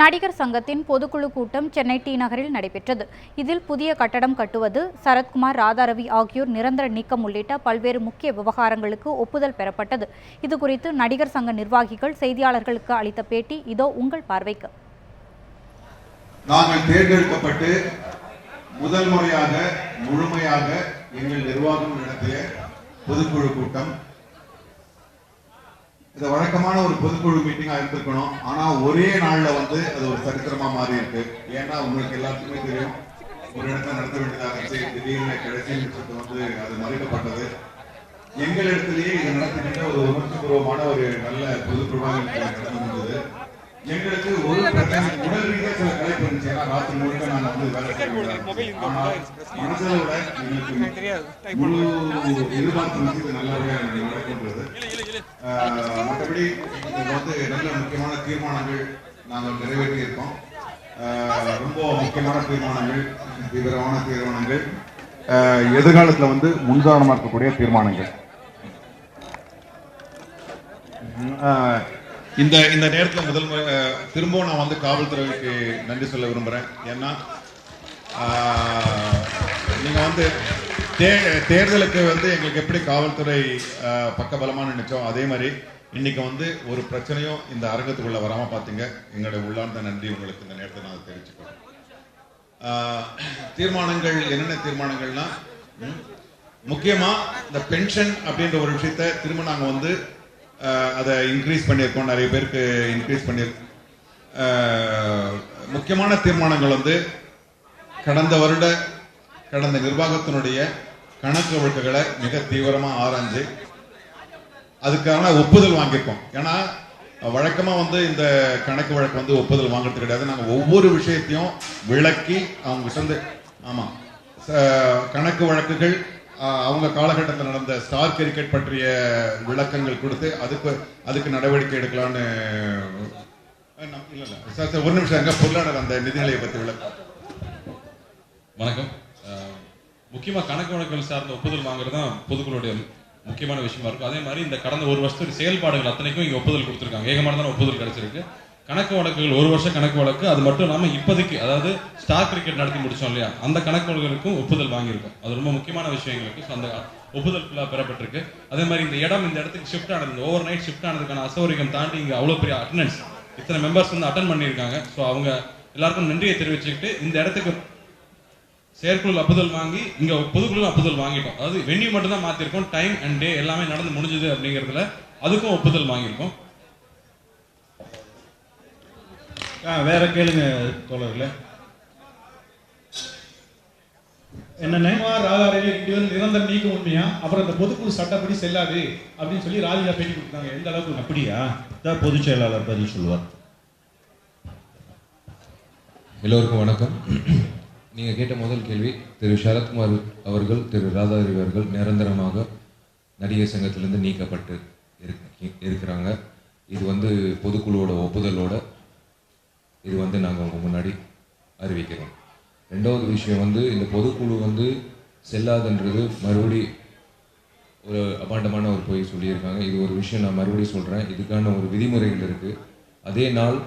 நடிகர் சங்கத்தின் பொதுக்குழு கூட்டம் சென்னை டி நகரில் நடைபெற்றது. இதில் புதிய கட்டடம் கட்டுவது சரத்குமார் ராதாரவி ஆகியோர் நிரந்தர நீக்கம் உள்ளிட்ட பல்வேறு முக்கிய விவகாரங்களுக்கு ஒப்புதல் பெறப்பட்டது. இதுகுறித்து நடிகர் சங்க நிர்வாகிகள் செய்தியாளர்களுக்கு அளித்த பேட்டி இதோ உங்கள் பார்வைக்கு. நாங்கள் தேர்ந்தெடுக்கப்பட்டு முதல் முறையாக முழுமையாக எங்கள் நிர்வாகம் நடத்திய பொதுக்குழு கூட்டம் இது வழக்கமான ஒரு பொதுக்குழு மீட்டிங்காக இருந்திருக்கணும். ஆனால் ஒரே நாளில் வந்து அது ஒரு சரித்திரமாக மாறி இருக்கு ஏன்னா உங்களுக்கு எல்லாத்துக்குமே தெரியும் ஒரு இடத்துல நடத்த வேண்டியதாக இருந்துச்சு. திடீர்னு கடைசி நிமிஷத்தை வந்து அது மறைக்கப்பட்டது. எங்கள் இடத்துலயே இது நடத்துகின்ற ஒரு உணர்ச்சிபூர்வமான ஒரு நல்ல பொதுக்குழுவாக நடந்து வந்தது. எங்களுக்கு ஒரு பிரச்சனை உடல் ரீதியா சில கலைப்பு இருந்துச்சு ஏன்னா ராத்திரி முழுக்க நாங்க வந்து வேலை எங்களுக்கு முழு எதிர்பார்ப்பு வந்து இது நல்லபடியா நடக்கின்றது. மற்றபடி இது வந்து நல்ல முக்கியமான தீர்மானங்கள் நாங்கள் நிறைவேற்றி இருக்கோம் ஆஹ் ரொம்ப முக்கியமான தீர்மானங்கள் தீவிரமான தீர்மானங்கள். எதிர்காலத்துல வந்து முன்தாரணமா இருக்கக்கூடிய தீர்மானங்கள். இந்த இந்த நேரத்தில் முதல் முறை திரும்பவும் நான் வந்து காவல்துறைக்கு நன்றி சொல்ல விரும்புகிறேன் ஏன்னா நீங்கள் வந்து தே தேர்தலுக்கு வந்து எங்களுக்கு எப்படி காவல்துறை பக்கபலமாக பக்கபலமா நினைச்சோம் அதே மாதிரி இன்னைக்கு வந்து ஒரு பிரச்சனையும் இந்த அரங்கத்துக்குள்ள வராமல் பார்த்தீங்க எங்களுடைய உள்ளார்ந்த நன்றி உங்களுக்கு இந்த நேரத்தை நான் தெரிவிச்சுக்கிறேன். தீர்மானங்கள் என்னென்ன தீர்மானங்கள்னா முக்கியமாக இந்த பென்ஷன் அப்படின்ற ஒரு விஷயத்த திரும்ப நாங்கள் வந்து அதை இன்க்ரீஸ் பண்ணியிருக்கோம். நிறைய பேருக்கு இன்க்ரீஸ் பண்ணியிருக்கோம் ஆஹ், முக்கியமான தீர்மானங்கள் வந்து கடந்த வருட கடந்த நிர்வாகத்தினுடைய கணக்கு வழக்குகளை மிக தீவிரமாக ஆராய்ஞ்சு அதுக்கான ஒப்புதல் வாங்கியிருக்கோம். ஏன்னா வழக்கமாக வந்து இந்த கணக்கு வழக்கு வந்து ஒப்புதல் வாங்குறது கிடையாது. நாங்கள் ஒவ்வொரு விஷயத்தையும் விளக்கி அவங்க கிட்ட ஆமாம் கணக்கு வழக்குகள் அவங்க காலகட்டத்தில் நடந்த ஸ்டார் கிரிக்கெட் பற்றிய விளக்கங்கள் கொடுத்து அதுக்கு அதுக்கு நடவடிக்கை எடுக்கலான்னு நம்- இல்ல சார் சார், ஒரு நிமிஷம் இருங்க. பொருளாளர் அந்த நிதிநிலையை பத்தி விளக்கம் வணக்கம். முக்கியமாக முக்கியமா கணக்கு வழக்குகள் சார்ந்த ஒப்புதல் வாங்குறது தான் பொதுக்குழுடைய முக்கியமான விஷயமா இருக்கும். அதே மாதிரி இந்த கடந்த ஒரு வருஷத்துக்கு செயல்பாடுகள் அத்தனைக்கும் இங்க ஒப்புதல் கொடுத்திருக்காங்க. ஏகமானதான ஒப்புதல் கிடைச்சிருக்கு. கணக்கு வழக்குகள் ஒரு வருஷம் கணக்கு வழக்கு அது மட்டும் இல்லாமல் இப்போதைக்கு அதாவது ஸ்டார் கிரிக்கெட் நடத்தி முடிச்சோம் இல்லையா? அந்த கணக்கு வழக்குகளுக்கும் ஒப்புதல் வாங்கியிருக்கோம். அது ரொம்ப முக்கியமான விஷயம் எங்களுக்கு So, அந்த ஒப்புதல் ஃபுல்லாக பெறப்பட்டிருக்கு. அதே மாதிரி இந்த இடம் இந்த இடத்துக்கு ஷிஃப்ட் ஆனது ஓவர் நைட் ஷிஃப்ட் ஆனதுக்கான அசௌரியம் தாண்டி இங்கே அவ்வளோ பெரிய அட்டண்டன்ஸ் இத்தனை மெம்பர்ஸ் வந்து அட்டன் பண்ணியிருக்காங்க. ஸோ அவங்க எல்லாருக்கும் நன்றியை தெரிவிச்சுக்கிட்டு இந்த இடத்துக்கு செயற்குழு அப்புதல் வாங்கி இங்கே பொதுக்குழு அப்புதல் வாங்கிட்டோம். அதாவது வென்யூ மட்டும் தான் மாற்றிருக்கோம் டைம் அண்ட் டே எல்லாமே நடந்து முடிஞ்சது அப்படிங்கறதுல அதுக்கும் ஒப்புதல் வாங்கியிருக்கோம். ஆ வேற கேளுங்க தோழர்களே. ராதாரவி ரெண்டு பேரும் நிரந்தர நீக்க உண்மையா? அப்புறம் இந்த பொதுக்குழு சட்டப்படி செல்லாது அப்படின்னு சொல்லி ராதிகா பேட்டி கொடுத்தாங்க. எந்த அளவுக்கு அப்படியா? தான் பொதுச் செயலாளர் பதில் சொல்லுவார். எல்லோருக்கும் வணக்கம். நீங்கள் கேட்ட முதல் கேள்வி திரு. சரத்குமார் அவர்கள் திரு. ராதாதேவி அவர்கள் நிரந்தரமாக நடிகர் சங்கத்திலிருந்து நீக்கப்பட்டு இருக்கு- இருக்கிறாங்க. இது வந்து பொதுக்குழுவோட ஒப்புதலோட இது வந்து நாங்கள் உங்கள் முன்னாடி அறிவிக்கிறோம். ரெண்டாவது விஷயம் வந்து இந்த பொதுக்குழு வந்து செல்லாதுன்றது மறுபடி ஒரு அபாண்டமான ஒரு பொய் சொல்லியிருக்காங்க. இது ஒரு விஷயம் நான் மறுபடியும் சொல்கிறேன் இதுக்கான ஒரு விதிமுறைகள் இருக்குது அதே நாள்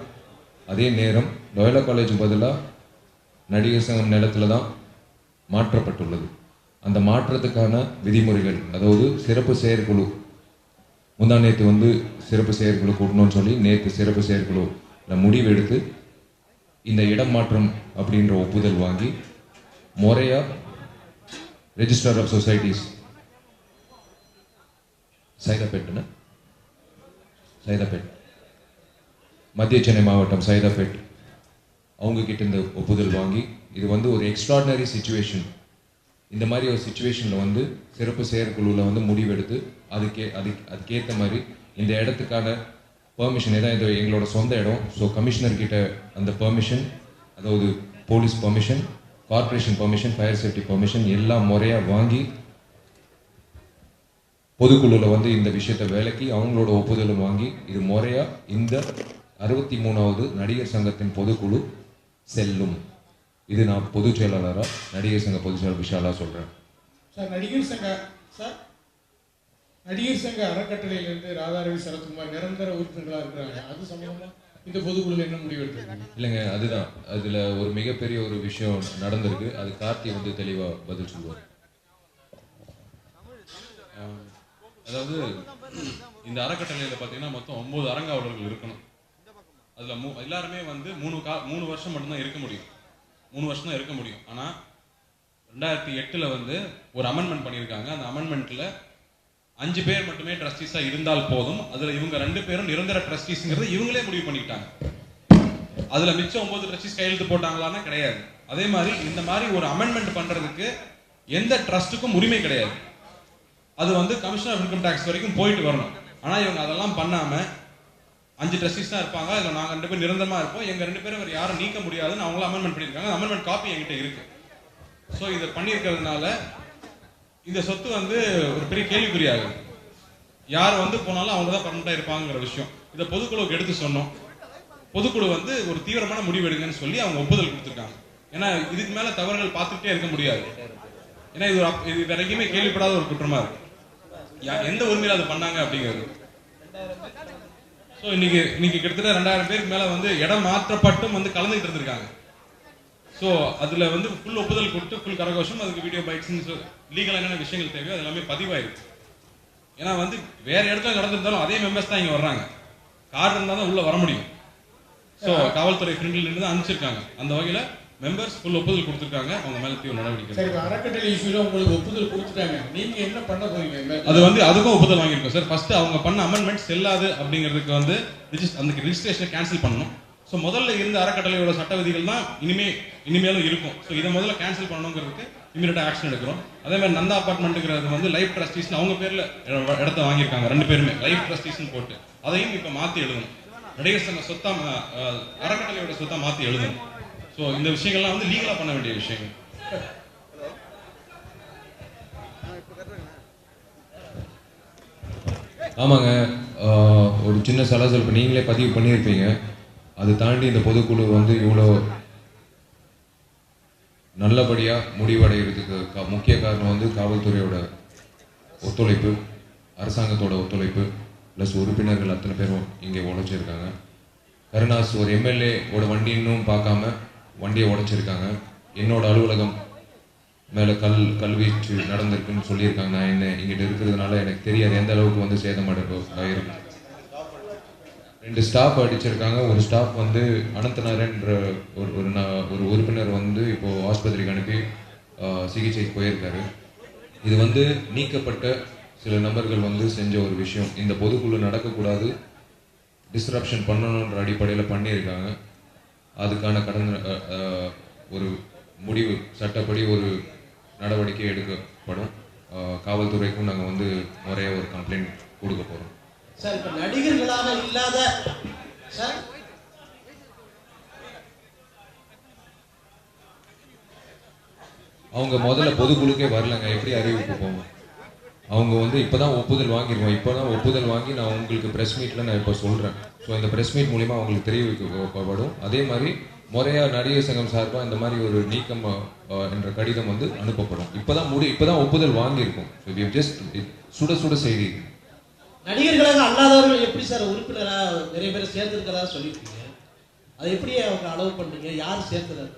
அதே நேரம் லோயலா காலேஜ் பதிலாக நடிகர் சங்கம் நிலத்தில் தான் மாற்றப்பட்டுள்ளது. அந்த மாற்றத்துக்கான விதிமுறைகள் அதாவது சிறப்பு செயற்குழு முந்தா நேற்று வந்து சிறப்பு செயற்குழு கூட்டணும்னு சொல்லி நேற்று சிறப்பு செயற்குழு முடிவெடுத்து இந்த இடம் மாற்றம் அப்படின்ற ஒப்புதல் வாங்கி முறையா ரெஜிஸ்டர் ஆஃப் சொசைட்டிஸ் சைதாப்பேட்டுன்னு சைதாப்பேட் மத்திய சென்னை மாவட்டம் சைதாப்பேட் அவங்க கிட்ட இந்த ஒப்புதல் வாங்கி இது வந்து ஒரு எக்ஸ்ட்ராடினரி சுச்சுவேஷன் இந்த மாதிரி ஒரு சுச்சுவேஷனில் வந்து சிறப்பு செயற்குழுவில் வந்து முடிவெடுத்து அதுக்கே அதுக்கு அதுக்கேற்ற மாதிரி இந்த இடத்துக்கான பெர்மிஷன் ஏதாவது இது எங்களோட சொந்த இடம். ஸோ கமிஷனர் கிட்ட அந்த பெர்மிஷன் அதாவது police permission corporation permission fire safety permission எல்லாம் முறையாக வாங்கி பொதுக்குழுவில் வந்து இந்த விஷயத்தை விலக்கி அவங்களோட ஒப்புதலும் வாங்கி இது முறையாக இந்த அறுபத்தி மூணாவது நடிகர் சங்கத்தின் பொதுக்குழு செல்லும். இது நான் பொதுச் செயலாளராக நடிகர் சங்க பொதுச் செயலாளர் விஷாலா சொல்கிறேன் சார் நடிகர் சங்க சார் நடிகர் சங்க அறக்கட்டளையிலிருந்து ராதாரவி சரத்குமார் நிரந்தர உறுப்பினர்களா இருக்கிறாங்க. அது சம்பந்தமா இந்த பொதுக்குழுல என்ன முடிவு எடுத்திருக்கீங்க? இல்லைங்க அதுதான். அதுல ஒரு மிகப்பெரிய ஒரு விஷயம் நடந்திருக்கு. அது கார்த்தி வந்து தெளிவா பதில் சொல்லுவார். ஆஹ் அதாவது இந்த அறக்கட்டளையில பாத்தீங்கன்னா மொத்தம் ஒன்பது அரங்காவலர்கள் இருக்கணும். அதுல மூ எல்லாருமே வந்து மூணு கா மூணு வருஷம் மட்டும்தான் இருக்க முடியும். மூணு வருஷம் தான் இருக்க முடியும். ஆனா ரெண்டாயிரத்தி எட்டுல வந்து ஒரு அமெண்ட்மெண்ட் பண்ணியிருக்காங்க. அந்த அமெண்ட்மெண்ட்ல அஞ்சு பேர் மட்டுமே ட்ரஸ்டீஸா இருந்தால் போதும். அதுல இவங்க ரெண்டு பேரும் நிரந்தர ட்ரஸ்டீஸ்ங்கிறத இவங்களே முடிவு பண்ணிக்கிட்டாங்க. அதுல மிச்சம் ஒன்பது ட்ரஸ்டீஸ் கையெழுத்து போட்டாங்களான்னு கிடையாது. அதே மாதிரி இந்த மாதிரி ஒரு அமெண்ட்மெண்ட் பண்றதுக்கு எந்த ட்ரஸ்ட்டுக்கும் உரிமை கிடையாது. அது வந்து கமிஷனர் ஆஃப் இன்கம் டேக்ஸ் வரைக்கும் போயிட்டு வரணும். ஆனா இவங்க அதெல்லாம் பண்ணாம அஞ்சு ட்ரஸ்டீஸ் தான் இருப்பாங்க. அதில் நாங்க ரெண்டு பேரும் நிரந்தரமா இருப்போம். எங்க ரெண்டு பேரும் யாரும் நீக்க முடியாதுன்னு அவங்களும் அமெண்ட்மெண்ட் பண்ணியிருக்காங்க. அமெண்ட்மெண்ட் காப்பி என்கிட்ட இருக்கு. ஸோ இதை பண்ணியிருக்கிறதுனால இந்த சொத்து வந்து ஒரு பெரிய கேள்விக்குறியாகும் யார் வந்து போனாலும் அவங்க தான் பர்மனண்டா இருப்பாங்கிற விஷயம். இதை பொதுக்குழுவுக்கு எடுத்து சொன்னோம். பொதுக்குழு வந்து ஒரு தீவிரமான முடிவு எடுங்கன்னு சொல்லி அவங்க ஒப்புதல் கொடுத்துருக்காங்க. ஏன்னா இதுக்கு மேல தவறுகள் பார்த்துக்கிட்டே இருக்க முடியாது. ஏன்னா இது ஒரு அப்- இது வரைக்குமே கேள்விப்படாத ஒரு குற்றமா இருக்கு. யா- எந்த உரிமையில அது பண்ணாங்க அப்படிங்கிறது. ஸோ இன்னைக்கு இன்னைக்கு கிட்டத்தட்ட ரெண்டாயிரம் பேருக்கு மேல வந்து இடம் மாற்றப்பட்டும் வந்து கலந்துகிட்டு இருந்திருக்காங்க. ஸோ அதுல வந்து ஃபுல் ஒப்புதல் கொடுத்து ஃபுல் கரகோஷம் அதுக்கு வீடியோ பைட்ஸ் லீகல் என்னென்ன விஷயங்கள் தேவையோ அது எல்லாமே பதிவாயிருக்கு. ஏன்னா வந்து வேற இடத்துல நடந்திருந்தாலும் அதே மெம்பர்ஸ் தான் இங்க வர்றாங்க. கார்டு இருந்தால் தான் உள்ள வர முடியும். ஸோ காவல்துறை ஃப்ரெண்ட்ல இருந்து தான் அனுப்பிச்சிருக்காங்க. அந்த வகையில மெம்பர்ஸ் ஃபுல் ஒப்புதல் கொடுத்துருக்காங்க. அவங்க மேல தீவிர நடவடிக்கை சரி அறக்கட்டளை இஷ்யூல உங்களுக்கு ஒப்புதல் கொடுத்துட்டாங்க. நீங்க என்ன பண்ண போறீங்க அது வந்து அதுக்கும் ஒப்புதல் வாங்கியிருக்கோம். சார் ஃபர்ஸ்ட் அவங்க பண்ண அமெண்ட்மெண்ட் செல்லாது அப்படிங்கிறதுக்கு வந்து ரிஜிஸ் அந்த ரெஜிஸ்ட்ரேஷனை கேன்சல் பண்ணணும். ஸோ முதல்ல இருந்த அறக்கட்டளையோட சட்ட விதிகள் தான் இனிமே இனிமேலும் இருக்கும். ஸோ இதை முதல்ல கேன்சல் பண்ணணுங்கிறதுக்கு இமீடியட்டா ஆக்ஷன் எடுக்கிறோம். அதே மாதிரி நந்தா அப்பார்ட்மெண்ட்டுங்கிறது வந்து லைஃப் ட்ரஸ்டீஸ் அவங்க பேர்ல இடத்த வாங்கியிருக்காங்க ரெண்டு பேருமே. லைஃப் ட்ரஸ்டீஸ்னு போட்டு. அதையும் இப்போ மாத்தி எழுதணும். நடிகர் சங்க சொத்தா மா- அறக்கட்டளையோட சொத்தா மாத்தி எழுதணும். ஸோ இந்த விஷயங்கள்லாம் வந்து லீகலா பண்ண வேண்டிய விஷயங்கள். ஆமாங்க. ஒரு சின்ன சலசலப்பு. நீங்களே பதிவு பண்ணியிருப்பீங்க. அது தாண்டி இந்த பொதுக்குழு வந்து இவ்வளோ நல்லபடியாக முடிவடைகிறதுக்கு கா- முக்கிய காரணம் வந்து காவல்துறையோட ஒத்துழைப்பு அரசாங்கத்தோட ஒத்துழைப்பு ப்ளஸ் உறுப்பினர்கள் அத்தனை பேரும் இங்கே உழைச்சிருக்காங்க. கருணாஸ் ஒரு எம்எல்ஏ ஓட பார்க்காம வண்டியை உடைச்சிருக்காங்க. என்னோட அலுவலகம் மேலே கல் கல்வீச்சு நடந்திருக்குன்னு சொல்லியிருக்காங்க. நான் என்ன இங்கிட்ட இருக்கிறதுனால எனக்கு தெரியாது. எந்த அளவுக்கு வந்து சேதம் ஆயிருக்கு ரெண்டு ஸ்டாஃப் அடிச்சிருக்காங்க. ஒரு ஸ்டாஃப் வந்து அனந்தநாரன்ற ஒரு ஒரு ஒரு உறுப்பினர் வந்து இப்போ ஆஸ்பத்திரிக்கு அனுப்பி சிகிச்சைக்கு போயிருக்காரு. இது வந்து நீக்கப்பட்ட சில நபர்கள் வந்து செஞ்ச ஒரு விஷயம். இந்த பொதுக்குழு நடக்கக்கூடாது டிஸ்ட்ரப்ஷன் பண்ணணுன்ற அடிப்படையில் பண்ணியிருக்காங்க. அதுக்கான கடந்த ஒரு முடிவு சட்டப்படி ஒரு நடவடிக்கை எடுக்கப்படும். காவல்துறைக்கும் நாங்கள் வந்து முறையாக ஒரு கம்ப்ளைண்ட் கொடுக்க போகிறோம் சார் இப்ப நடிகர்களாக இல்லாத சார்? அவங்க முதல்ல பொதுக்குழுக்கே வரலங்க. எப்படி அறிவிப்பு போவோம் அவங்க வந்து இப்போதான் ஒப்புதல் வாங்கியிருக்கோம் இப்பதான் ஒப்புதல் வாங்கி நான் உங்களுக்கு ப்ரெஸ் மீட்ல நான் இப்போ சொல்றேன். ஸோ இந்த ப்ரெஸ் மீட் மூலியமா அவங்களுக்கு தெரிவிக்கப்படும். அதே மாதிரி முறையா நடிகர் சங்கம் சார்பாக இந்த மாதிரி ஒரு நீக்கம் என்ற கடிதம் வந்து அனுப்பப்படும். இப்பதான் முடி இப்பதான் ஒப்புதல் வாங்கியிருக்கோம். ஸோ ஜஸ்ட் சுட சுட செய்தி நடிகர்களாக அல்லாதவர்கள் எப்படி சார் உறுப்பினராக நிறைய பேர் சேர்ந்திருக்கிறதா சொல்லியிருக்கீங்க? அதை எப்படி அவங்க அளவு பண்ணுறீங்க யார் சேர்த்துறாரு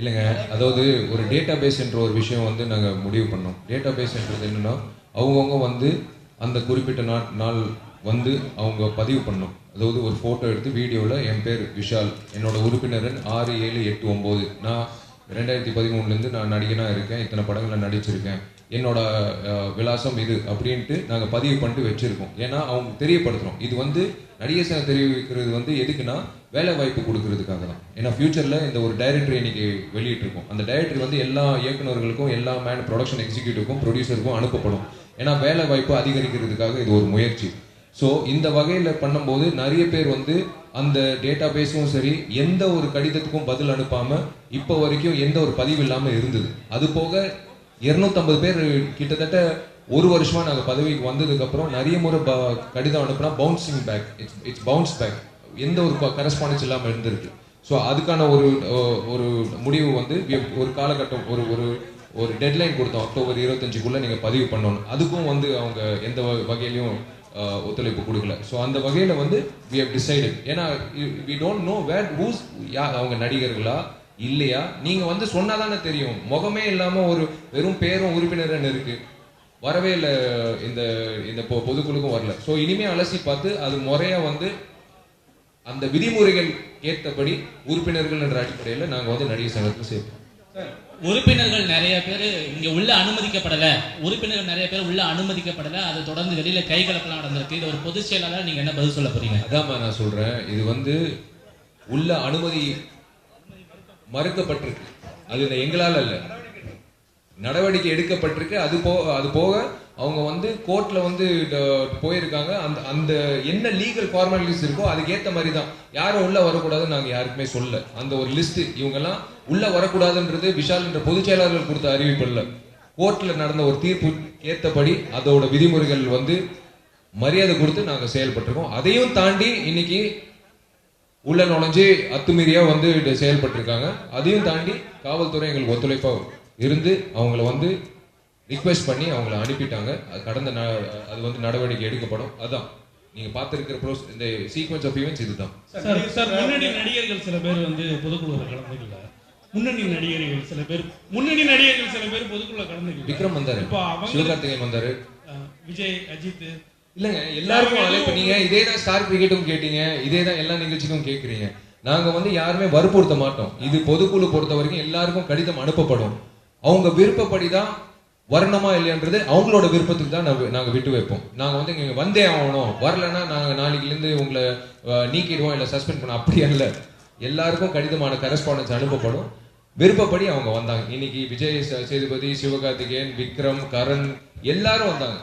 இல்லைங்க அதாவது ஒரு டேட்டா பேஸ் என்ற ஒரு விஷயம் வந்து நாங்கள் முடிவு பண்ணோம். டேட்டா பேஸ்ன்றது என்னென்னா அவங்கவுங்க வந்து அந்த குறிப்பிட்ட நாள் நாள் வந்து அவங்க பதிவு பண்ணோம். அதாவது ஒரு ஃபோட்டோ எடுத்து வீடியோவில் என் பேர் விஷால் என்னோட உறுப்பினர் ஆறு ஏழு எட்டு ஒம்பது. நான் ரெண்டாயிரத்தி பதிமூணுலேருந்து நான் நடிகனாக இருக்கேன். இத்தனை படங்களில் நடிச்சிருக்கேன். என்னோட விலாசம் இது அப்படின்ட்டு நாங்கள் பதிவு பண்ணிட்டு வச்சுருக்கோம். ஏன்னா அவங்க தெரியப்படுத்துகிறோம் இது வந்து நடிகர் சங்கம் தெரிவிக்கிறது வந்து எதுக்குன்னா வேலை வாய்ப்பு கொடுக்கறதுக்காக தான் ஏன்னா ஃபியூச்சரில் இந்த ஒரு டைரக்டர் இன்னைக்கு வெளியிட்டிருக்கோம். அந்த டைரக்டர் வந்து எல்லா இயக்குனர்களுக்கும் எல்லா மேன் ப்ரொடக்ஷன் எக்ஸிக்யூட்டிவ்க்கும் ப்ரொடியூசருக்கும் அனுப்பப்படும். ஏன்னா வேலை வாய்ப்பு அதிகரிக்கிறதுக்காக இது ஒரு முயற்சி. ஸோ இந்த வகையில் பண்ணும்போது நிறைய பேர் வந்து அந்த டேட்டா பேஸும் சரி எந்த ஒரு கடிதத்துக்கும் பதில் அனுப்பாமல் இப்போ வரைக்கும் எந்த ஒரு பதிவு இல்லாமல் இருந்தது. அது போக இருநூத்தம்பது பேர் கிட்டத்தட்ட ஒரு வருஷமா நாங்கள் பதவிக்கு வந்ததுக்கு அப்புறம் நிறைய முறை ப- கடிதம் அனுப்புனா bouncing back it's it's bounce back எந்த ஒரு கரஸ்பாண்டன்ஸ் இல்லாமல் இருந்திருக்கு. ஸோ அதுக்கான ஒரு ஒரு முடிவு வந்து ஒரு காலகட்டம் ஒரு ஒரு ஒரு டெட்லைன் கொடுத்தோம். அக்டோபர் இருபத்தஞ்சுக்குள்ள நீங்கள் பதிவு பண்ணணும். அதுக்கும் வந்து அவங்க எந்த வ- வகையிலையும் ஒத்துழைப்பு கொடுக்கல. ஸோ அந்த வகையில் வந்து வி ஹவ் டிசைடட் ஏன்னா we don't know where who's யா அவங்க நடிகர்களா இல்லையா? நீங்க வந்து சொன்னாதானே தெரியும். முகமே இல்லாம ஒரு வெறும் பேரும் உறுப்பினர்னு இருக்கு. வரவே இல்லை இந்த இந்த பொதுக்குழுக்கும் வரல. ஸோ இனிமே அலசி பார்த்து அது முறையா வந்து அந்த விதிமுறைகள் ஏற்றபடி உறுப்பினர்கள் என்ற அடிப்படையில் நாங்கள் வந்து நடிகர் சங்கத்தில் சேர்ப்போம். உறுப்பினர்கள் நிறைய பேர் இங்க உள்ள அனுமதிக்கப்படல. உறுப்பினர்கள் நிறைய பேர் உள்ள அனுமதிக்கப்படல. அதை தொடர்ந்து வெளியில கை கலப்பெல்லாம் நடந்திருக்கு. இது ஒரு பொதுச் செயலாளர் நீங்க என்ன பதில் சொல்ல போறீங்க? அதாம்மா நான் சொல்றேன். இது வந்து உள்ள அனுமதி மறுக்கப்பட்டிருக்கு. அது இந்த எங்களால் அல்ல. நடவடிக்கை எடுக்கப்பட்டிருக்கு. அது போ அது போக அவங்க வந்து கோர்ட்ல வந்து ட- போயிருக்காங்க. அந்த அந்த என்ன லீகல் ஃபார்மாலிட்டிஸ் இருக்கோ அதுக்கேத்த மாதிரி தான் யாரும் உள்ள வரக்கூடாதுன்னு நாங்கள் யாருக்குமே சொல்ல. அந்த ஒரு லிஸ்ட் இவங்கெல்லாம் உள்ள வரக்கூடாதுன்றது விஷால் என்ற பொதுச் செயலாளர்கள் கொடுத்த அறிவிப்பு இல்ல. கோர்ட்ல நடந்த ஒரு தீர்ப்பு ஏத்தபடி அதோட விதிமுறைகள் வந்து மரியாதை கொடுத்து நாங்கள் செயல்பட்டிருக்கோம். அதையும் தாண்டி இன்னைக்கு உள்ள நுழைஞ்சு அத்துமீறியா வந்து இது செயல்பட்டிருக்காங்க. அதையும் தாண்டி காவல்துறை எங்களுக்கு ஒத்துழைப்பா இருந்து அவங்கள வந்து ரிக்வெஸ்ட் பண்ணி அவங்கள அனுப்பிட்டாங்க. அது கடந்த அது வந்து நடவடிக்கை எடுக்கப்படும். அதான். நீங்க பார்த்திருக்கிற ப்ரோஸ் இந்த சீக்வன்ஸ் ஆஃப் ஈவெண்ட்ஸ் இதுதான். சார் சார் முன்னணி நடிகர்கள் சில பேர் வந்து பொதுக்குழுவில் கலந்துக்கல. முன்னணி நடிகர்கள் சில பேர் முன்னணி நடிகர்கள் சில பேர் பொதுக்குழுல கலந்துக்கல. விக்ரம் வந்தாரு. இப்போ சிவகார்த்திகேயன் வந்தாரு. விஜய் அஜித் இல்லங்க எல்லாருக்கும் அழைப்பு நீங்க இதே தான் ஸ்டார் கிரிக்கெட்டும் கேட்டீங்க இதே தான் எல்லா நிகழ்ச்சிக்கும் கேட்குறீங்க நாங்க வந்து யாருமே வற்புறுத்த மாட்டோம். இது பொதுக்குழு பொறுத்த வரைக்கும் எல்லாருக்கும் கடிதம் அனுப்பப்படும். அவங்க விருப்பப்படி தான் வரணுமா இல்லையன்றது அவங்களோட விருப்பத்துக்கு தான் நாங்க- நாங்க விட்டு வைப்போம். நாங்க வந்து இங்க வந்தே ஆகணும். வரலன்னா நாங்க நாளைக்குல இருந்து உங்களை நீக்கிடுவோம் இல்ல சஸ்பெண்ட் பண்ண அப்படி அல்ல. எல்லாருக்கும் கடிதமான கரஸ்பாண்டன்ஸ் அனுப்பப்படும். விருப்பப்படி அவங்க வந்தாங்க. இன்னைக்கு விஜய் சேதுபதி சிவகார்த்திகேயன் விக்ரம் கரண் எல்லாரும் வந்தாங்க.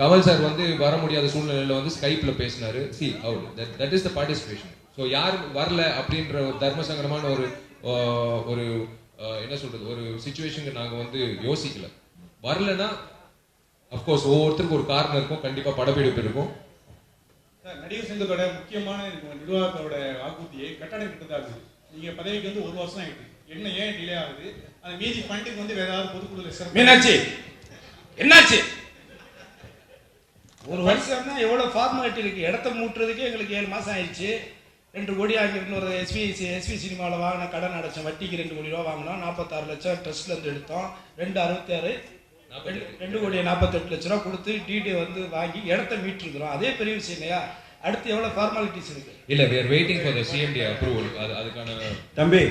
கமல் சார் வந்து வர முடியாத சூழ்நிலையில வந்து ஸ்கைப்ல பேசினாரு. C our that is the participation so யார் வரல அப்படின்ற ஒரு தர்ம சங்கடமான ஒரு ஒரு என்ன சொல்றது? ஒரு சுச்சுவேஷனுக்கு நாங்க வந்து யோசிக்கல. வரலன்னா அஃப்கோர்ஸ் ஒவ்வொருத்தருக்கும் ஒரு காரணம் இருக்கும். கண்டிப்பா படப்பிடிப்பு இருக்கும். சார் நடிகர் சங்கத்தோட முக்கியமான நிர்வாகத்தோட வாக்குறுதியை கட்டணம் கிட்டதாகுது நீங்க பதவிக்கு வந்து ஒரு வருஷம் ஆயிட்டு என்ன ஏன் டிலே ஆகுது? அந்த மீதி ஃபண்டுக்கு வந்து வேற ஏதாவது பொதுக்குழுல சிறப்பு மீனாட்சி! என்னாச்சு? ஒரு வருஷம்னா எவ்வளவு ஃபார்மாலிட்டி இருக்கு? இடத்த மூட்டுறதுக்கே எங்களுக்கு ஏழு மாசம் ஆயிடுச்சு. ரெண்டு கோடி ஆகி இன்னொரு எஸ்வி எஸ்வி சினிமாவில் வாங்கின கடன் அடைச்சோம். வட்டிக்கு ரெண்டு கோடி ரூபா வாங்கினோம். நாற்பத்தாறு லட்சம் ட்ரஸ்ட்ல இருந்து எடுத்தோம். ரெண்டு அறுபத்தாறு ரெண்டு- ரெண்டு கோடி நாற்பத்தெட்டு லட்ச ரூபா கொடுத்து டிடி வந்து வாங்கி இடத்த மீட்டிருக்கிறோம். அதே பெரிய விஷயம் இல்லையா? அடுத்து எவ்வளவு ஃபார்மாலிட்டிஸ் இருக்கு? இல்ல we are waiting for the CMD approval அது அதுக்கான தம்பி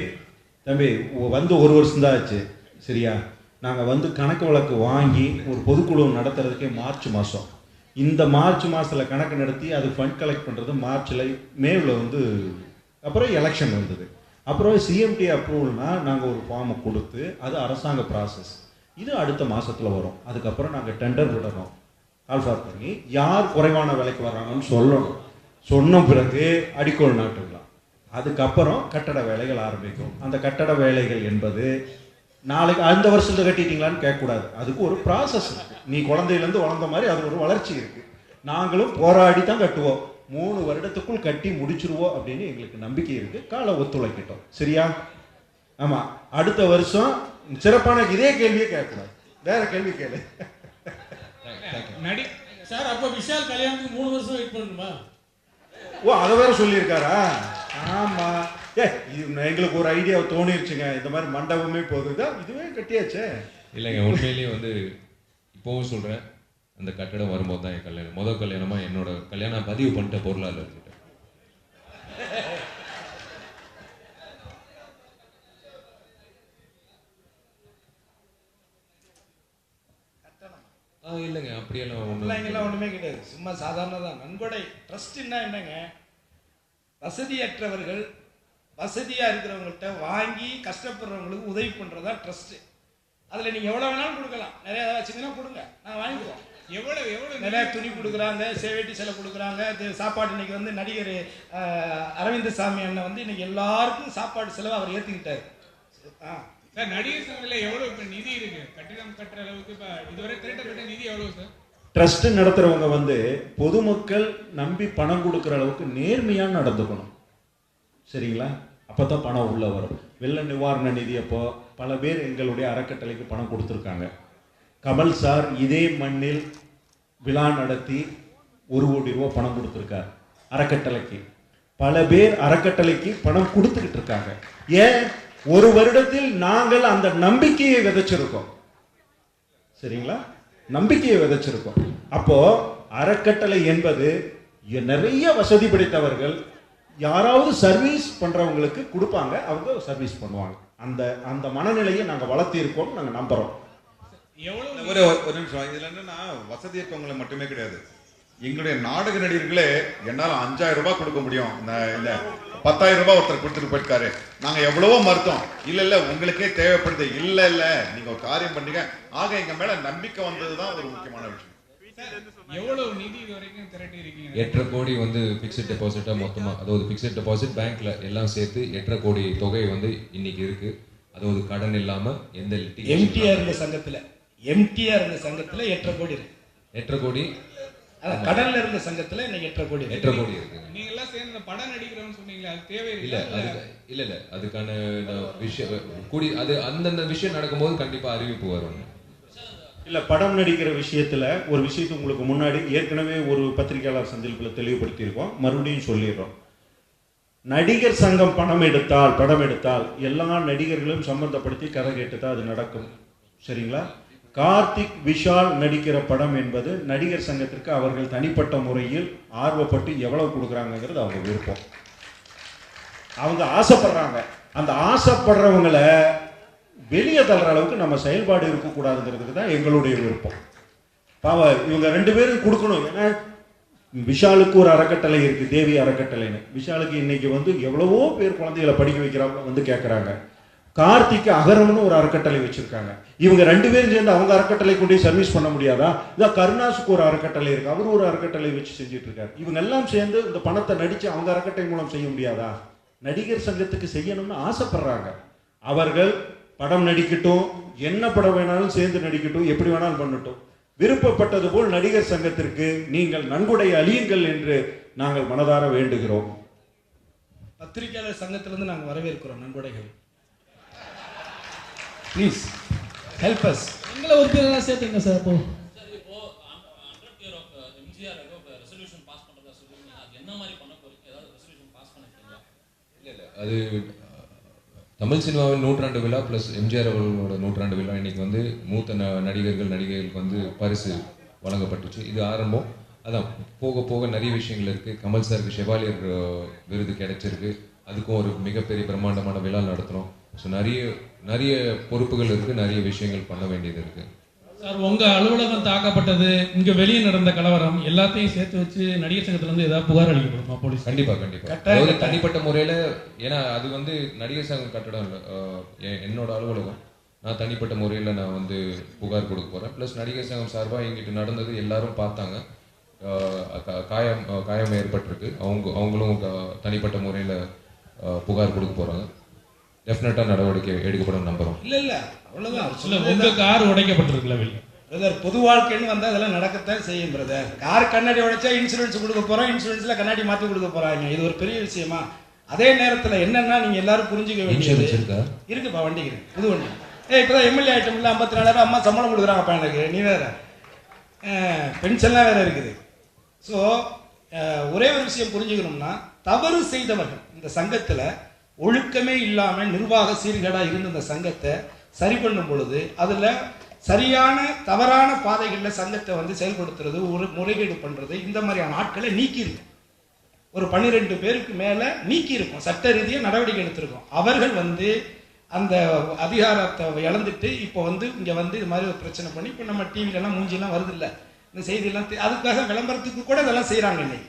தம்பி வந்து ஒரு வருஷம் தான் ஆச்சு. சரியா? நாங்கள் வந்து கணக்கு வழக்கு வாங்கி ஒரு பொதுக்குழு நடத்துறதுக்கே மார்ச் மாதம் இந்த மார்ச் மாதத்தில் கணக்கு நடத்தி அது ஃபண்ட் கலெக்ட் பண்ணுறது மார்ச்சில் மேவில் வந்து அப்புறம் எலெக்ஷன் வந்தது. அப்புறம் சிஎம்டி அப்ரூவல்னால் நாங்கள் ஒரு ஃபார்மை கொடுத்து அது அரசாங்க ப்ராசஸ் இது அடுத்த மாதத்தில் வரும். அதுக்கப்புறம் நாங்கள் டெண்டர் விடணும். கால்ஃபார் பண்ணி யார் குறைவான விலைக்கு வர்றாங்கன்னு சொல்லணும். சொன்ன பிறகு அடிக்கோல் நாட்டுக்கலாம். அதுக்கப்புறம் கட்டட வேலைகள் ஆரம்பிக்கும். அந்த கட்டட வேலைகள் என்பது நாளைக்கு அந்த வருஷத்துல கட்டிட்டீங்களான்னு கேட்கக்கூடாது. அதுக்கு ஒரு ப்ராசஸ் இருக்கு. நீ குழந்தையிலேருந்து வளர்ந்த மாதிரி அது ஒரு வளர்ச்சி இருக்கு. நாங்களும் போராடி தான் கட்டுவோம். மூணு வருடத்துக்குள் கட்டி முடிச்சிருவோம் அப்படின்னு எங்களுக்கு நம்பிக்கை இருக்கு. கால ஒத்துழைக்கட்டும். சரியா? ஆமா. அடுத்த வருஷம் சிறப்பான இதே கேள்வியே கேட்கக்கூடாது. வேற கேள்வி கேளு. நடி சார் அப்ப விஷால் கல்யாணத்துக்கு மூணு வருஷம் வெயிட் பண்ணணுமா? ஓ அதை வேற சொல்லியிருக்காரா? ஆமா. ஏ இது எங்களுக்கு ஒரு ஐடியா தோணிருச்சுங்க. இந்த மாதிரி மண்டபமே போகுது. இதுவே கட்டியாச்சே. இல்லைங்க உண்மையிலேயே வந்து இப்போவும் சொல்றேன். அந்த கட்டடம் வரும்போது தான் என் கல்யாணம். முதல் கல்யாணமா என்னோட கல்யாணம் பதிவு பண்ணிட்ட பொருளாளர் கிட்ட ஆ இல்லைங்க அப்படியெல்லாம் ஒன்றும் ஒண்ணுமே கிடையாது. சும்மா சாதாரண தான். நன்கொடை ட்ரஸ்ட்னா என்னங்க? வசதியற்றவர்கள் வசதியா இருக்கிறவங்கள்ட்ட வாங்கி கஷ்டப்படுறவங்களுக்கு உதவி பண்றதா ட்ரஸ்ட் அதுல நீங்க எவ்வளவு வேணாலும் கொடுக்கலாம். நிறைய வச்சுங்கன்னா கொடுங்க. நான் வாங்கிக்குவோம் எவ்வளவு எவ்வளவு நிறைய துணி கொடுக்குறாங்க சேவேட்டி சிலை கொடுக்குறாங்க. சாப்பாடு இன்னைக்கு வந்து நடிகர் அரவிந்த் சாமி அண்ணன் வந்து இன்னைக்கு எல்லாருக்கும் சாப்பாடு செலவு அவர் ஏத்துக்கிட்டாரு. ஆ. சார் நடிகர் சங்கத்துல எவ்வளவு இப்ப நிதி இருக்கு? கட்டிடம் கட்டுற அளவுக்கு இப்ப இதுவரை திரட்டப்பட்ட நிதி எவ்வளவு சார்? ட்ரஸ்ட் நடத்துறவங்க வந்து பொதுமக்கள் நம்பி பணம் கொடுக்குற அளவுக்கு நேர்மையா நடந்துக்கணும். சரிங்களா? அப்போ தான் பணம் உள்ளே வரும். வெள்ள நிவாரண நிதி அப்போ பல பேர் எங்களுடைய அறக்கட்டளைக்கு பணம் கொடுத்துருக்காங்க. கமல் சார் இதே மண்ணில் விழா நடத்தி ஒரு கோடி ரூபா பணம் கொடுத்துருக்கார் அறக்கட்டளைக்கு. பல பேர் அறக்கட்டளைக்கு பணம் கொடுத்துக்கிட்டு இருக்காங்க. ஏன்? ஒரு வருடத்தில் நாங்கள் அந்த நம்பிக்கையை விதைச்சிருக்கோம். சரிங்களா? நம்பிக்கையை விதைச்சிருக்கோம். அப்போ அறக்கட்டளை என்பது நிறைய வசதி படைத்தவர்கள் யாராவது சர்வீஸ் பண்றவங்களுக்கு கொடுப்பாங்க அவங்க சர்வீஸ் பண்ணுவாங்க. அந்த அந்த மனநிலையை நாங்க வளர்த்திருக்கோம் நாங்க நம்புறோம். எவ்வளவு ஒரு ஒரு நிமிஷம். இதுல என்னன்னா வசதி இருக்கவங்களை மட்டுமே கிடையாது. எங்களுடைய நாடக நடிகர்களே என்னால அஞ்சாயிரம் ரூபாய் கொடுக்க முடியும். இந்த இந்த பத்தாயிரம் ரூபாய் ஒருத்தர் கொடுத்துட்டு போயிருக்காரு. நாங்க எவ்வளவோ மறுத்தோம். இல்ல இல்ல உங்களுக்கே தேவைப்படுது. இல்ல இல்ல நீங்க ஒரு காரியம் பண்ணீங்க. ஆக எங்க மேல நம்பிக்கை வந்ததுதான் ஒரு முக்கியமான விஷயம். எவ்வளவு நிதி இது வரைக்கும் திரட்டி இருக்கீங்க எட்டரை கோடி வந்து பிக்சட் டெபாசிட்டா மொத்தமா அதாவது பிக்சட் டெபாசிட் பேங்க்ல எல்லாம் சேர்த்து எட்டரை கோடி தொகை வந்து இன்னைக்கு இருக்கு. அதாவது கடன் இல்லாம எந்த எம்டிஆர் இருந்த சங்கத்துல எம்டிஆர் இருந்த சங்கத்துல எட்டரை கோடி இருக்கு. எட்டரை கோடி? அதான் கடல்ல இருந்த சங்கத்துல இன்னைக்கு எட்டரை கோடி இருக்கு. எட்டரை கோடி இருக்கு. நீங்க எல்லாம் சேர்ந்து இந்த படம் நடிக்கிறோம்னு சொன்னீங்களே அது தேவை இல்ல. அதுக்கு இல்ல இல்ல அதுக்கான விஷயம் கூடி அது அந்தந்த விஷயம் நடக்கும்போது கண்டிப்பா அறிவிப்பு வரும். இல்லை படம் நடிக்கிற விஷயத்தில் ஒரு விஷயத்தை உங்களுக்கு முன்னாடி ஏற்கனவே ஒரு பத்திரிகையாளர் சந்திப்பில் தெளிவுபடுத்தியிருக்கோம். மறுபடியும் சொல்லிடுறோம். நடிகர் சங்கம் பணம் எடுத்தால் படம் எடுத்தால் எல்லா நடிகர்களும் சம்பந்தப்படுத்தி கதை கேட்டு தான் அது நடக்கும். சரிங்களா? கார்த்திக் விஷால் நடிக்கிற படம் என்பது நடிகர் சங்கத்திற்கு அவர்கள் தனிப்பட்ட முறையில் ஆர்வப்பட்டு எவ்வளவு கொடுக்குறாங்கங்கிறது அவங்க விருப்பம். அவங்க ஆசைப்படுறாங்க. அந்த ஆசைப்படுறவங்களை வெளியே தள்ளுற அளவுக்கு நம்ம செயல்பாடு இருக்கக்கூடாதுங்கிறதுக்கு தான் எங்களுடைய விருப்பம். பாவ இவங்க ரெண்டு பேரும் கொடுக்கணும். ஏன்னா விஷாலுக்கு ஒரு அறக்கட்டளை இருக்கு தேவி அறக்கட்டளைன்னு. விஷாலுக்கு இன்னைக்கு வந்து எவ்வளவோ பேர் குழந்தைகளை படிக்க வைக்கிறாங்க வந்து கேட்குறாங்க கார்த்திக்கு அகரம்னு ஒரு அறக்கட்டளை வச்சிருக்காங்க. இவங்க ரெண்டு பேரும் சேர்ந்து அவங்க அறக்கட்டளை கொண்டு சர்வீஸ் பண்ண முடியாதா? இதான் கருணாசுக்கு ஒரு அறக்கட்டளை இருக்கு அவர் ஒரு அறக்கட்டளை வச்சு செஞ்சுட்டு இருக்காரு இவங்க எல்லாம் சேர்ந்து இந்த பணத்தை நடிச்சு அவங்க அறக்கட்டளை மூலம் செய்ய முடியாதா? நடிகர் சங்கத்துக்கு செய்யணும்னு ஆசைப்படுறாங்க. அவர்கள் படம் நடிக்கட்டும் என்ன படம் வேணாலும் சேர்ந்து நடிக்கட்டும் எப்படி வேணாலும் பண்ணட்டும். விருப்பப்பட்டது போல் நடிகர் சங்கத்திற்கு நீங்கள் நன்கொடை அழியுங்கள் என்று நாங்கள் மனதார வேண்டுகிறோம். பத்திரிகையாளர் சங்கத்திலிருந்து நாங்கள் வரவேற்கிறோம் நன்கொடைகள். ப்ளீஸ் ஹெல்ப் அஸ் எங்களை உறுப்பினராக சேர்த்துங்க சார் அப்போ. சார் இப்போ பண்றதா சொல்லுவீங்க அது தமிழ் சினிமாவின் நூற்றாண்டு விழா ப்ளஸ் எம்ஜிஆர் அவர்களோட நூற்றாண்டு விழா இன்னைக்கு வந்து மூத்த ந- நடிகர்கள் நடிகைகளுக்கு வந்து பரிசு வழங்கப்பட்டுச்சு. இது ஆரம்பம். அதான் போக போக நிறைய விஷயங்கள் இருக்கு. கமல் சாருக்கு செவாலியர் விருது கிடைச்சிருக்கு. அதுக்கும் ஒரு மிகப்பெரிய பிரம்மாண்டமான விழா நடத்துகிறோம் ஸோ நிறைய நிறைய பொறுப்புகள் இருக்கு. நிறைய விஷயங்கள் பண்ண வேண்டியது இருக்குது சார் உங்க அலுவலகம் தாக்கப்பட்டது இங்க வெளியே நடந்த கலவரம் எல்லாத்தையும் சேர்த்து வச்சு நடிகர் சங்கத்துல இருந்து ஏதாவது புகார் அளிக்கப்படுமா போலீஸ்? கண்டிப்பா கண்டிப்பா. கட்டாயம். தனிப்பட்ட முறையில ஏன்னா அது வந்து நடிகர் சங்கம் கட்டடம் இல்லை. என்னோட அலுவலகம். நான் தனிப்பட்ட முறையில் நான் வந்து புகார் கொடுக்க போறேன். ப்ளஸ் நடிகர் சங்கம் சார்பாக எங்கிட்ட நடந்தது எல்லாரும் பார்த்தாங்க. காயம் காயம் ஏற்பட்டிருக்கு. அவங்க அவங்களும் தனிப்பட்ட முறையில் புகார் கொடுக்க போறாங்க. டெஃபினட்டாக நடவடிக்கை எடுக்கப்படும் நம்புறோம் இல்ல இல்ல. அவ்வளவுதான். இல்ல உங்க கார் உடைக்கப்பட்டிருக்குல்ல வெளியே பிரதர் பொது வாழ்க்கைன்னு வந்தா அதெல்லாம் நடக்கத்தான் செய்யும் பிரதர் கார் கண்ணாடி உடைச்சா இன்சூரன்ஸ் கொடுக்க போறோம் இன்சூரன்ஸ்ல கண்ணாடி மாத்தி கொடுக்க போறாங்க. இது ஒரு பெரிய விஷயமா? அதே நேரத்துல என்னன்னா நீங்க எல்லாரும் புரிஞ்சுக்க வேண்டியது இருக்குப்பா வண்டிக்கு. புது வண்டி. ஏய் இப்பதான் எம்எல்ஏ ஐட்டம் இல்ல ஐம்பத்தி நாலாயிரம் அம்மா சம்பளம் கொடுக்குறாங்கப்பா எனக்கு. நீ வேற. பென்ஷன்லாம் வேற இருக்குது. ஸோ ஒரே ஒரு விஷயம் புரிஞ்சுக்கணும்னா தவறு செய்தவர்கள் இந்த சங்கத்துல ஒழுக்கமே இல்லாமல் நிர்வாக சீர்கேடாக இருந்த இந்த சங்கத்தை சரி பண்ணும் பொழுது அதில் சரியான தவறான பாதைகளில் சங்கத்தை வந்து செயல்படுத்துறது ஒரு முறைகேடு பண்ணுறது இந்த மாதிரியான ஆட்களை நீக்கி ஒரு பன்னிரெண்டு பேருக்கு மேலே நீக்கியிருக்கும். சட்ட ரீதியாக நடவடிக்கை எடுத்திருக்கோம். அவர்கள் வந்து அந்த அதிகாரத்தை இழந்துட்டு இப்போ வந்து இங்கே வந்து இது மாதிரி ஒரு பிரச்சனை பண்ணி இப்போ நம்ம டிவில மூஞ்சிலாம் வருது இந்த செய்தியெல்லாம் அதுக்காக விளம்பரத்துக்கு கூட இதெல்லாம் செய்கிறாங்க இன்னைக்கு.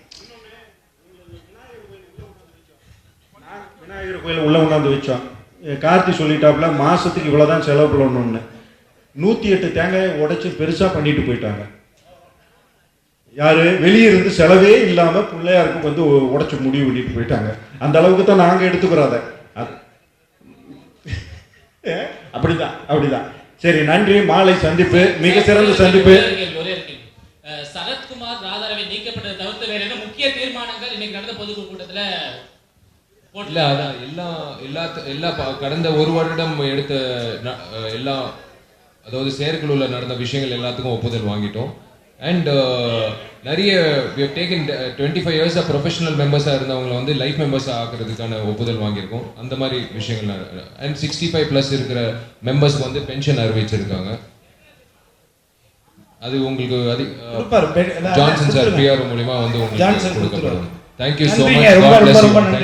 விநாயகர் கோயில் உள்ள கொண்டாந்து வச்சோம் கார்த்தி சொல்லிட்டாப்புல மாசத்துக்கு இவ்வளவுதான் செலவு பண்ணணும்னு. நூத்தி எட்டு தேங்காயை உடைச்சு பெருசா பண்ணிட்டு போயிட்டாங்க. யாரு? வெளியே இருந்து செலவே இல்லாம பிள்ளையாருக்கும் வந்து உடைச்சு முடிவு பண்ணிட்டு போயிட்டாங்க. அந்த அளவுக்கு தான் நாங்க எடுத்துக்கிறோம் அதை. அப்படிதான் அப்படிதான். சரி நன்றி மாலை சந்திப்பு மிக சிறந்த சந்திப்பு. சரத்குமார் ராதாரவை நீக்கப்பட்டதை தவிர்த்து வேற என்ன முக்கிய தீர்மானங்கள் இன்னைக்கு நடந்த பொதுக்குழு இல்ல அதான் எல்லா எல்லா எல்லா கடந்த ஒரு வருடம் எடுத்த எல்லா அதாவது செயற்குழுல நடந்த விஷயங்கள் எல்லாத்துக்கும் ஒப்புதல் வாங்கிட்டோம். அண்ட் நிறைய டேக்கன் டுவெண்ட்டி ஃபைவ் இயர்ஸாக ப்ரொஃபஷனல் மெம்பர்ஸாக இருந்தவங்களை வந்து லைஃப் மெம்பர்ஸாக ஆக்குறதுக்கான ஒப்புதல் வாங்கியிருக்கோம். அந்த மாதிரி விஷயங்கள் அண்ட் சிக்ஸ்டி ஃபைவ் ப்ளஸ் இருக்கிற மெம்பர்ஸ்க்கு வந்து பென்ஷன் அறிவிச்சிருக்காங்க. அது உங்களுக்கு அது ஜான்சன் சார். பிஆர் மூலியமா வந்து உங்களுக்கு கொடுக்கப்படும். Thank you so. மச்